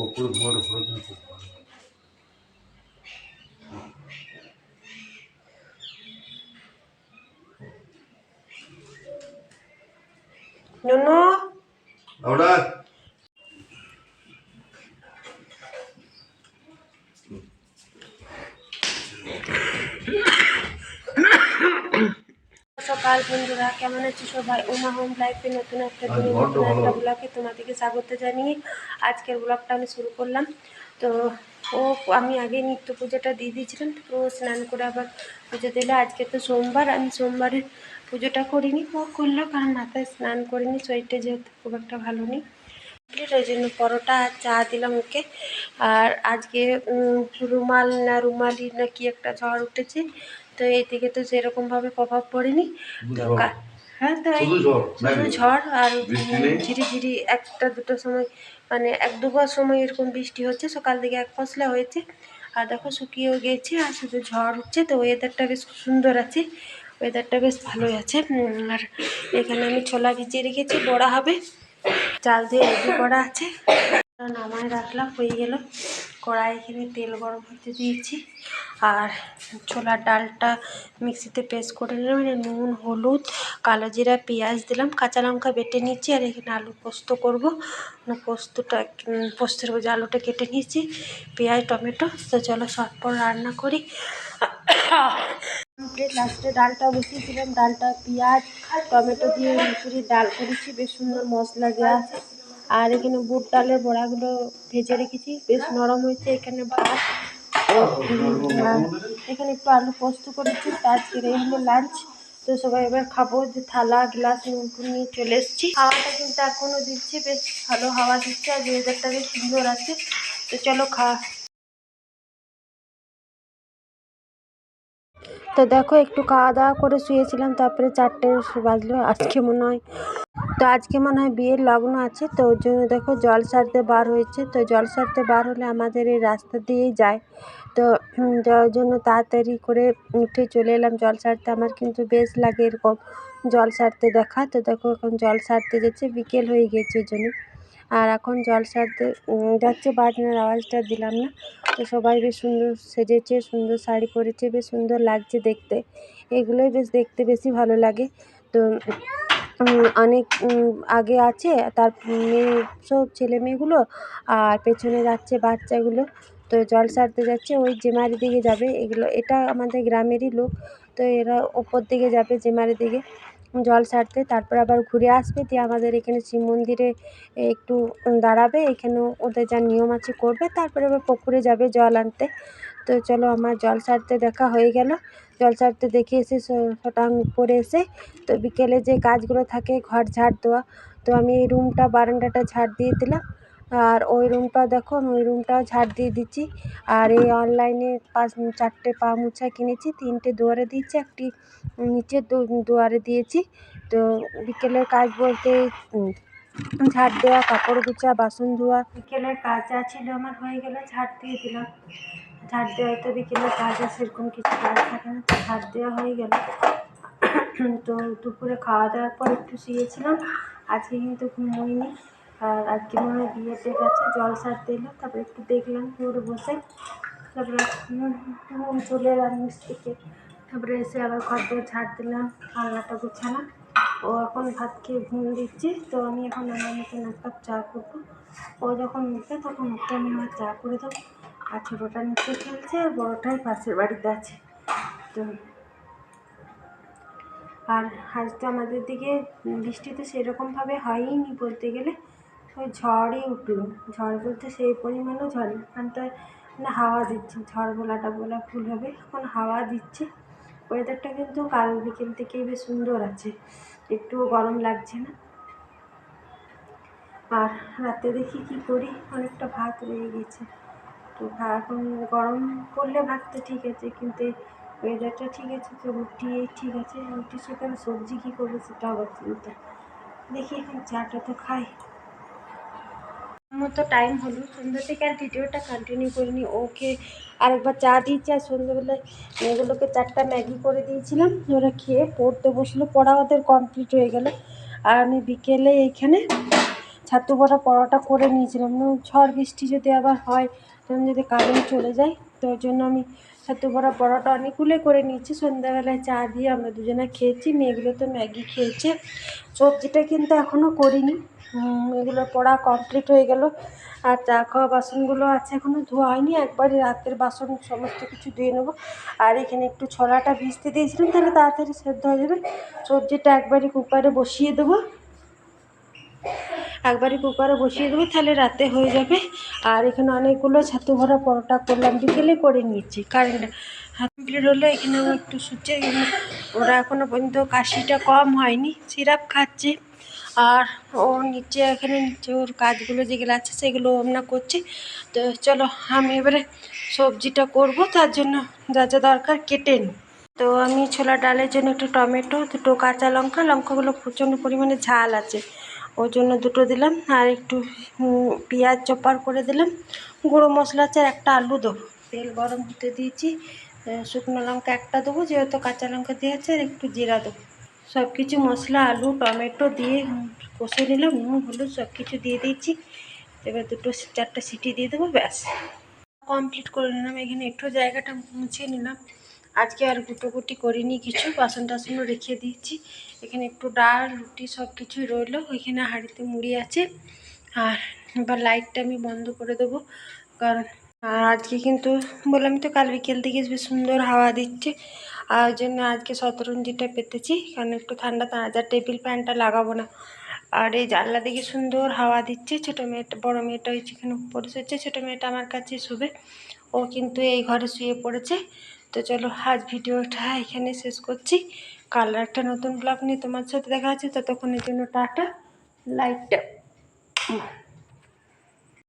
কপুর ঘুমানো ঘোরার জন্য খুব ভালো নুনু আমরা সকাল বন্ধুরা কেমন আছো সবাই? উমা হোম লাইফে নতুন একটা দিনে নতুন। একটা ব্লগে তোমাদেরকে স্বাগত জানিয়ে আজকের ব্লগটা আমি শুরু করলাম। তো ও আমি আগে নিত্য পুজোটা দিয়ে দিয়েছিলাম তো ও স্নান করে আবার পুজো দিলে। আজকে তো সোমবার আমি সোমবারে পুজোটা করিনি ও করল কারণ মাথায় স্নান করিনি শরীরটা যেহেতু খুব একটা ভালো নেই। ওই জন্য পরোটা আর চা দিলাম ওকে। আর আজকে রুমাল না রুমালি না কি একটা ঝড় উঠেছে তো এইদিকে তো সেরকমভাবে প্রভাব পড়েনি। তো হ্যাঁ তো এই শুধু ঝড় আর ঝিরি ঝিরি একটা দুটো সময় মানে এক দুবার সময় এরকম বৃষ্টি হচ্ছে সকাল থেকে এক ফসলা হয়েছে। আর দেখো শুকিয়েও গেছে আর শুধু ঝড় উঠছে তো ওয়েদারটা বেশ সুন্দর আছে। ওয়েদারটা বেশ ভালোই আছে। আর এখানে আমি ছোলা ভিজিয়ে রেখেছি বড়া হবে। চাল দিয়ে রেডি করা আছে। নামায় রাখলাম হয়ে গেল। কড়াই এখানে তেল গরম হতে দিয়েছি। আর ছোলার ডালটা মিক্সিতে পেস্ট করে নিলাম। মানে নুন হলুদ কালো জিরা পেঁয়াজ দিলাম। কাঁচা লঙ্কা বেটে নিচ্ছি আর এখানে আলু পোস্ত করব। পোস্তটা উম, পোস্তের যে আলুটা কেটে নিয়েছি। পেঁয়াজ টমেটো। তো চলো শর্টপট রান্না করি। কমপ্লিট লাস্টে ডালটা বসিয়েছিলাম, ডালটা পেঁয়াজ, টমেটো দিয়ে মুসুরির ডাল করেছি, বেশ সুন্দর মশলা দেওয়া আছে আর এখানে বুট ডালের বড়াগুলো ভেজে রেখেছি, বেশ নরম হয়েছে এখানে ভাত। এখানে একটু আলু পোস্ত করেছি আজকের এই হলো লাঞ্চ তো সবাই এবার খাব, যে থালা, গ্লাস নুন নিয়ে চলে এসেছি। হাওয়াটা কিন্তু এখনও দিচ্ছে, বেশ ভালো হাওয়া দিচ্ছে আর ওয়েদারটা বেশ সুন্দর আছে। তো চলো খা তো দেখো, একটু খাওয়া দাওয়া করে শুয়েছিলাম, তারপরে চারটে বাজলো, আজকে মনে হয়, তো আজকে মনে হয় বিয়ের লগ্ন আছে, তো ওর জন্য দেখো জল সারতে বার হয়েছে, তো জল সারতে বার হলে আমাদের এই রাস্তা দিয়েই যায়, তো যার জন্য তাড়াতাড়ি করে উঠে চলে এলাম, জল সারতে আমার কিন্তু বেশ লাগে এরকম জল সারতে দেখা, তো দেখো এখন জল সারতে যাচ্ছে বিকেল হয়ে গেছে ওই জন্য। আর এখন জল সারতে যাচ্ছে বাজনার আওয়াজটা দিলাম না। তো সবাই বেশ সুন্দর সেজেছে, সুন্দর শাড়ি পরেছে, বেশ সুন্দর লাগছে দেখতে। এগুলোই বেশ দেখতে বেশি ভালো লাগে। তো অনেক আগে আছে, তার মেয়ে, সব ছেলে মেয়েগুলো, আর পেছনে যাচ্ছে বাচ্চাগুলো। তো জল সারতে যাচ্ছে, ওই জেমারি দিকে যাবে। এগুলো, এটা আমাদের গ্রামেরই লোক, তো এরা ওপর দিকে যাবে জেমারি দিকে। জল সারতে তারপর আবার ঘুরে আসবে, দিয়ে আমাদের এখানে শিব মন্দিরে একটু দাঁড়াবে, এখানেও ওদের যা নিয়ম আছে করবে, তারপরে আবার পুকুরে যাবে জল আনতে। তো চলো আমার জল সারতে দেখা হয়ে গেল। জল সারতে দেখে এসে সটাং উপরে এসে, তো বিকেলে যে কাজগুলো থাকে, ঘর ঝাড় দেওয়া, তো আমি এই রুমটা বারান্দাটা ঝাড় দিয়ে দিলাম। আর ওই রুমটা দেখো, আমি ওই রুমটাও ঝাড় দিয়ে দিচ্ছি। আর এই অনলাইনে পাঁচ, চারটে পা মোছা কিনেছি, তিনটে দুয়ারে দিয়েছি, একটি নিচের দুয়ারে দিয়েছি। তো বিকেলের কাজ বলতে ঝাড় দেওয়া, কাপড় গোছা, বাসন ধোয়া, বিকেলের কাজ যা ছিল আমার হয়ে গেল, ঝাড় দিয়ে দিলাম। ঝাড় দেওয়ায় তো বিকেলের কাজ সেরকম কিছু কাজ থাকে না, তো ঝাড় দেওয়া হয়ে গেল। তো দুপুরে খাওয়া দাওয়ার পর একটু শুয়েছিলাম, আজকে কিন্তু ঘুমোইনি। আর আজকে মনে হয় বিয়ের ডেট আছে জল সারতে এলো তারপরে একটু দেখলাম পুরো বসে। তারপরে চলে এলাম থেকে। তারপরে এসে আবার ঘর দিয়ে ঝাড় দিলাম, আলনাটা গুছালাম। ও এখন ভাত খেয়ে ঘুম দিচ্ছে, তো আমি এখন আমার মতন এক কাপ চা করব। ও যখন উঠবে তখন ওকে আমি আমার চা করে দেবো। আর ছোটোটা নিচে খেলছে আর বড়োটাই পাশের বাড়িতে আছে। তো আর আজ তো আমাদের দিকে বৃষ্টি তো সেরকমভাবে হয়ইনি বলতে গেলে। ওই ঝড়ই উঠল। ঝড় বলতে সেই পরিমাণও ঝড় এখানটায় মানে হাওয়া দিচ্ছে। ঝড় বলাটা বলা ভুল হবে। এখন হাওয়া দিচ্ছে। ওয়েদারটা কিন্তু কাল বিকেল থেকেই বেশ সুন্দর আছে। একটুও গরম লাগছে না। আর রাতে দেখি কি করি? অনেকটা ভাত রয়ে গেছে। তো এখন গরম পড়লে ভাত তো ঠিক আছে, কিন্তু ওয়েদারটা ঠিক আছে তো রুটি ঠিক আছে। রুটির সাথে সবজি কী করব সেটা আবার চিন্তা দেখি। এখন চাটা তো খাই। মতো টাইম হলো। সন্ধ্যা থেকে আর ভিডিওটা কন্টিনিউ করিনি। ওকে আরেকবার চা দিয়েছি আর সন্ধ্যেবেলায় মেয়েগুলোকে চারটা ম্যাগি করে দিয়েছিলাম। ওরা খেয়ে পড়তে বসল। পড়া ওদের কমপ্লিট হয়ে গেল। আর আমি বিকেলে এইখানে ছাতু বড়া পরোটা করে নিয়েছিলাম। ঝড় বৃষ্টি যদি আবার হয়, তখন যদি কারেন্ট চলে যায়, তো ওই জন্য আমি ছাতু বড়া পরোটা অনেকগুলোই করে নিয়েছি। সন্ধ্যাবেলায় চা দিয়ে আমরা দুজনে খেয়েছি। মেয়েগুলো তো ম্যাগি খেয়েছে। সবজিটা কিন্তু এখনও করিনি। এগুলো পড়া কমপ্লিট হয়ে গেল। আর চা খাওয়া বাসনগুলো আছে এখনও ধোয়া হয়নি। একবারই রাতের বাসন সমস্ত কিছু ধুয়ে নেব। আর এখানে একটু ছোলাটা ভিজতে দিয়েছিলাম, তাহলে তাড়াতাড়ি সেদ্ধ হয়ে যাবে। সবজিটা একবারই কুকারে বসিয়ে দেবো। একবারই কুকারে বসিয়ে দেবো, তাহলে রাতে হয়ে যাবে। আর এখানে অনেকগুলো ছাতু ভরা পরোটা করলাম, বিকেলে করে নিয়েছি কারেন্ট হাত কমপ্লিট হলো এখানে আমার একটু সুচে ওরা এখনও পর্যন্ত কাশিটা কম হয়নি, সিরাপ খাচ্ছে। আর ও নিচে এখানে নিচে ওর কাজগুলো যেগুলো আছে, সেগুলো আমরা করছি। তো চলো, আমি এবারে সবজিটা করব, তার জন্য যা যা দরকার কেটে নিই। তো আমি ছোলা ডালের জন্য একটু টমেটো, দুটো কাঁচা লঙ্কা, লঙ্কাগুলো প্রচণ্ড পরিমাণে ঝাল আছে। ওই জন্য দুটো দিলাম আর একটু পেঁয়াজ চপার করে দিলাম, গুঁড়ো মশলা আর একটা আলু দেবো। তেল গরম হতে দিয়েছি শুকনো লঙ্কা একটা দেবো, যেহেতু কাঁচা লঙ্কা দিয়ে আছে আর একটু জিরা দেবো। সব কিছু মশলা, আলু, টমেটো দিয়ে কষে নিলাম, নুন, হলুদ সব কিছু দিয়ে দিয়েছি। এবার দুটো চারটা সিটি দিয়ে দেবো, ব্যাস। কমপ্লিট করে নিলাম, এখানে একটু জায়গাটা মুছিয়ে নিলাম। আজকে আর গুটোগুটি করিনি কিছু বাসন টাসনও রেখে দিয়েছি। এখানে একটু ডাল, রুটি সব কিছুই রইল, ওইখানে হাঁড়িতে মুড়ি আছে। আর এবার লাইটটা আমি বন্ধ করে দেবো, কারণ আর আজকে কিন্তু বললাম তো কাল বিকেল থেকে বেশ সুন্দর হাওয়া দিচ্ছে। আর ওই জন্য আজকে শতরঞ্জিটা পেতেছি, কারণ একটু ঠান্ডা তাজা টেবিল ফ্যানটা লাগাবো না। আর এই জানলা দিকে সুন্দর হাওয়া দিচ্ছে, ছোটো মেয়েটা, বড়ো মেয়েটা ওই যেখানে উপরে শুয়েছে ছোটো মেয়েটা আমার কাছে শুবে। ও কিন্তু এই ঘরে শুয়ে পড়েছে। তো চলো, আজ ভিডিওটা এখানে শেষ করছি। কাল একটা নতুন ব্লগ নিয়ে তোমার সাথে দেখা আছে ততক্ষণের জন্য টাটা, লাইটটা